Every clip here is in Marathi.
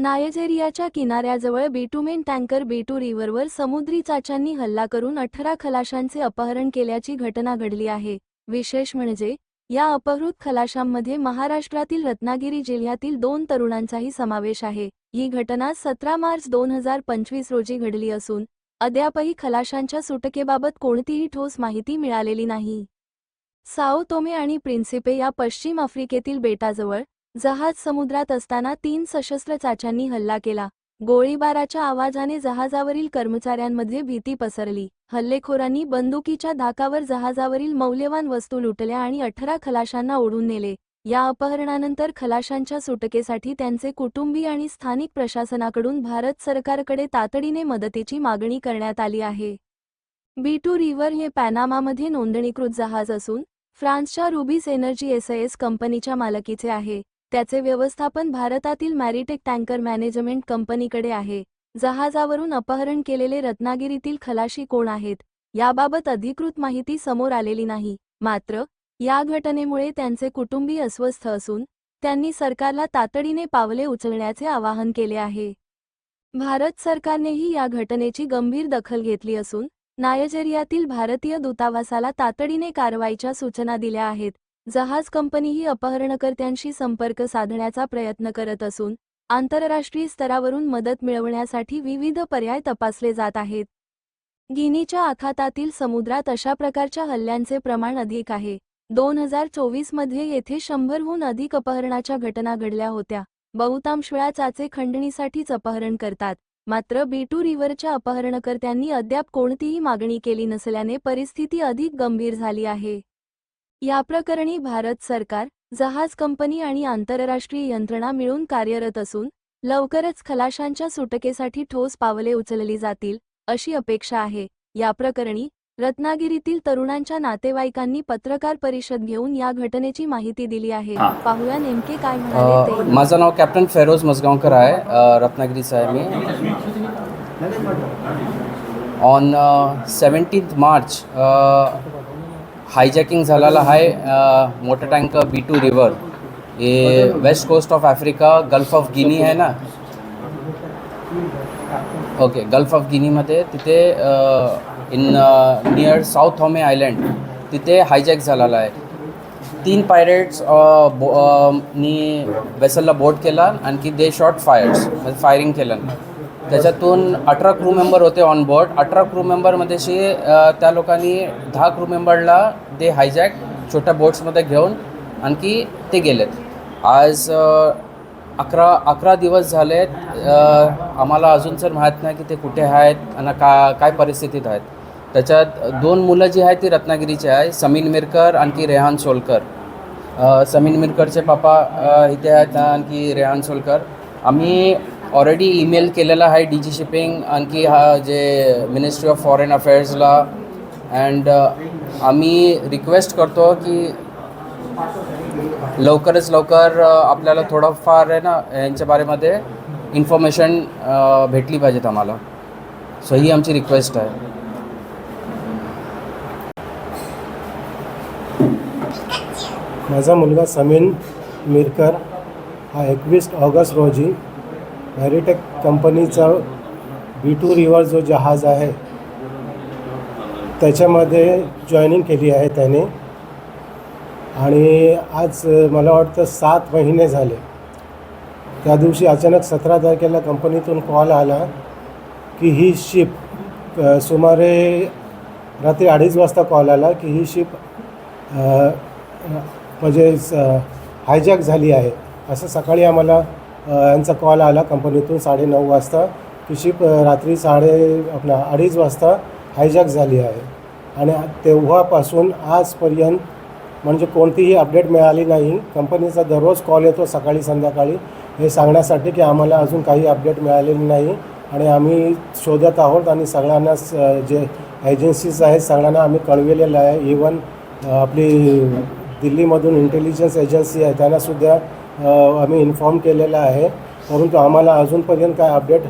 नायजेरियाच्या किनाऱ्याजवळ बेटुमेन टँकर बेटू रिव्हरवर समुद्री चाच्यांनी हल्ला करून अठरा खलाशांचे अपहरण केल्याची घटना घडली आहे. विशेष म्हणजे या अपहृत खलाशांमध्ये महाराष्ट्रातील रत्नागिरी जिल्ह्यातील दोन तरुणांचाही समावेश आहे. ही घटना सतरा मार्च दोन हजार पंचवीस रोजी घडली असून अद्यापही खलाशांच्या सुटकेबाबत कोणतीही ठोस माहिती मिळालेली नाही. साओ तोमे आणि प्रिन्सिपे या पश्चिम आफ्रिकेतील बेटाजवळ जहाज समुद्रात असताना तीन सशस्त्र चाच्यांनी हल्ला केला. गोळीबाराच्या आवाजाने जहाजावरील कर्मचाऱ्यांमध्ये भीती पसरली. हल्लेखोरांनी बंदुकीच्या धाकावर जहाजावरील मौल्यवान वस्तू लुटल्या आणि अठरा खलाशांना ओढून नेले. या अपहरणानंतर खलाशांच्या सुटकेसाठी त्यांचे कुटुंबीय आणि स्थानिक प्रशासनाकडून भारत सरकारकडे तातडीने मदतीची मागणी करण्यात आली आहे. बी टू रिव्हर हे पॅनामामध्ये नोंदणीकृत जहाज असून फ्रान्सच्या रुबीस एनर्जी एसएस कंपनीच्या मालकीचे आहे. त्याचे व्यवस्थापन भारतातील मॅरिटेक टँकर मॅनेजमेंट कंपनीकडे आहे. जहाजावरून अपहरण केलेले रत्नागिरीतील खलाशी कोण आहेत? याबाबत अधिकृत माहिती समोर आलेली नाही. मात्र या घटनेमुळे त्यांचे कुटुंबीय अस्वस्थ असून त्यांनी सरकारला तातडीने पावले उचलण्याचे आवाहन केले आहे. भारत सरकारनेही या घटनेची गंभीर दखल घेतली असून नायजेरियातील भारतीय दूतावासाला तातडीने कारवाईच्या सूचना दिल्या आहेत. जहाज कंपनीही अपहरणकर्त्यांशी संपर्क साधण्याचा प्रयत्न करत असून आंतरराष्ट्रीय स्तरावरून मदत मिळवण्यासाठी विविध पर्याय तपासले जात आहेत. गिनीच्या आखातातील समुद्रात अशा प्रकारच्या हल्ल्यांचे प्रमाण अधिक आहे. दोन हजार चोवीसमध्ये येथे शंभरहून अधिक अपहरणाच्या घटना घडल्या होत्या. बहुतांश वेळा चाचे खंडणीसाठीच अपहरण करतात. मात्र बीटू रिव्हरच्या अपहरणकर्त्यांनी अद्याप कोणतीही मागणी केली नसल्याने परिस्थिती अधिक गंभीर झाली आहे. या प्रकरणी भारत सरकार जहाज कंपनी आणि आंतरराष्ट्रीय यंत्रणा मिळून कार्यरत असून लवकरच खलाशांच्या सुटकेसाठी ठोस पावले उचलली जातील अशी अपेक्षा आहे. या प्रकरणी रत्नागिरीतील तरुणांच्या नातेवाईकांनी पत्रकार परिषद घेऊन या घटनेची माहिती दिली आहे. हा. पाहूया नेमके काय अ, म्हणाले ते. माझं नाव कॅप्टन फेरोज मसगावकर आहे. रत्नागिरीचा आहे मी. ऑन सेवन्टीन्थ मार्च हायजॅकिंग झालेला आहे motor tanker B two river हे west coast of Africa gulf of Guinea आहे ना? ओके गल्फ ऑफ गिनीमध्ये तिथे in near Sao Tome island तिथे हायजॅक झालेला आहे. तीन पायरेट्स नी वेसलला बोट केला आणखी दे शॉर्ट फायर्स म्हणजे फायरिंग केलं. त्याच्यातून अठरा क्रू मेंबर होते ऑन बोर्ड अठरा क्रू मेंबरमध्येशी त्या लोकांनी दहा क्रू मेंबरला ते हायजॅक छोट्या बोट्समध्ये घेऊन आणखी ते गेलेत. आज अकरा अकरा दिवस झालेत. आम्हाला अजून सर माहीत नाही की ते कुठे आहेत आणि का काय परिस्थितीत आहेत. त्याच्यात दोन मुलं जी आहेत ती रत्नागिरीची आहे समीन मिरकर आणखी रेहान सोलकर. समीन मिरकरचे पापा इथे आहेत आणखी रेहान सोलकर. आम्ही ऑलरेडी ईमेल केलेला आहे डी जी शिपिंग आणखी हा जे मिनिस्ट्री ऑफ फॉरेन अफेअर्सला अँड आम्ही रिक्वेस्ट करतो की लवकरच लवकर uh, आपल्याला थोडंफार आहे ना यांच्या बारेमध्ये इन्फॉर्मेशन uh, भेटली पाहिजेत आम्हाला. सो ही आमची रिक्वेस्ट आहे. माझा मुलगा समीन मिरकर हा एकवीस ऑगस्ट रोजी मॅरिटेक कंपनीचा बी टू रिवर जो जहाज आहे त्याच्यामध्ये जॉईनिंग केली आहे त्याने. आणि आज मला वाटतं सात महिने झाले. त्या दिवशी अचानक सतरा तारखेला कंपनीतून कॉल आला की ही शिप सुमारे रात्री अडीच वाजता कॉल आला की ही शिप म्हणजे हायजॅक झाली आहे. असं सकाळी आम्हाला यांचा कॉल आला कंपनीतून साडेनऊ वाजता. की शिप रात्री साडे आपला अडीच वाजता हायजॅक झाली आहे. आणि तेव्हापासून आजपर्यंत म्हणजे कोणतीही अपडेट मिळाली नाही. कंपनीचा दररोज कॉल येतो सकाळी संध्याकाळी. हे सांगण्यासाठी की आम्हाला अजून काही अपडेट मिळालेली नाही. आणि आम्ही शोधत आहोत आणि सगळ्यांना जे एजन्सीज आहेत सगळ्यांना आम्ही कळविलेलं आहे. इवन आपली दिल्लीमधून इंटेलिजन्स एजन्सी आहे त्यांनासुद्धा आम्ही इन्फॉर्म केलेलं आहे. परंतु आम्हाला अजूनपर्यंत काय अपडेट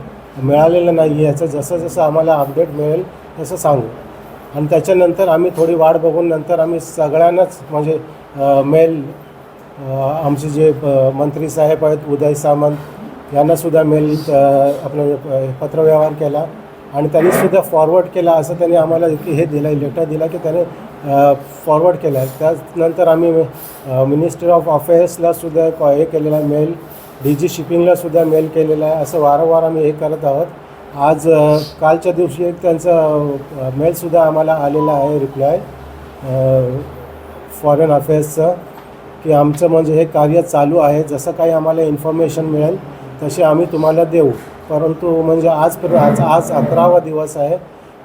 मिळालेलं नाही आहे याचं जसं जसं आम्हाला अपडेट मिळेल तसं सांगू. आणि त्याच्यानंतर आम्ही थोडी वाट बघून नंतर आम्ही सगळ्यांनाच म्हणजे मेल आमचे जे मंत्री साहेब आहेत उदय सामंत यांनासुद्धा मेल आपलं पत्रव्यवहार केला. आणि त्यांनीसुद्धा फॉरवर्ड केला असं त्यांनी आम्हाला की हे दिलं लेटर दिला की त्याने फॉरवर्ड केला आहे त्यानंतर आम्ही मिनिस्टर ऑफ अफेअर्सला सुद्धा कॉ हे केलेला आहे मेल डी जी शिपिंगला सुद्धा मेल केलेला आहे. असं वारंवार आम्ही हे करत आहोत. आज कालच्या दिवशी एक त्यांचा मेलसुद्धा आम्हाला आलेला आहे रिप्लाय फॉरेन अफेअर्सचं की आमचं म्हणजे हे कार्य चालू आहे. जसं काही आम्हाला इन्फॉर्मेशन मिळेल तसे आम्ही तुम्हाला देऊ. परंतु म्हणजे आज आज आज अकरावा दिवस आहे.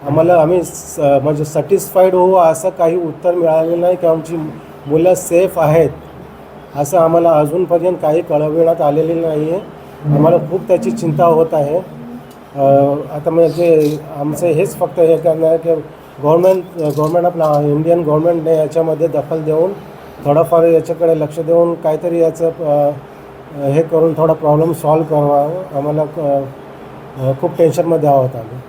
आम्हाला आम्ही स म्हणजे सॅटिस्फाईड होऊ असं काही उत्तर मिळालेलं नाही की आमची मुलं सेफ आहेत असं आम्हाला अजूनपर्यंत काही कळविण्यात आलेले नाही आहे आम्हाला खूप त्याची चिंता होत आहे. आता म्हणजे आमचं हेच फक्त हे करणं आहे की गव्हर्मेंट गव्हर्मेंट आपला इंडियन गव्हर्मेंटने याच्यामध्ये दखल देऊन थोडंफार याच्याकडे लक्ष देऊन काहीतरी याचं हे करून थोडा प्रॉब्लेम सॉल्व करावा. आम्हाला खूप टेन्शनमध्ये आहोत आम्ही.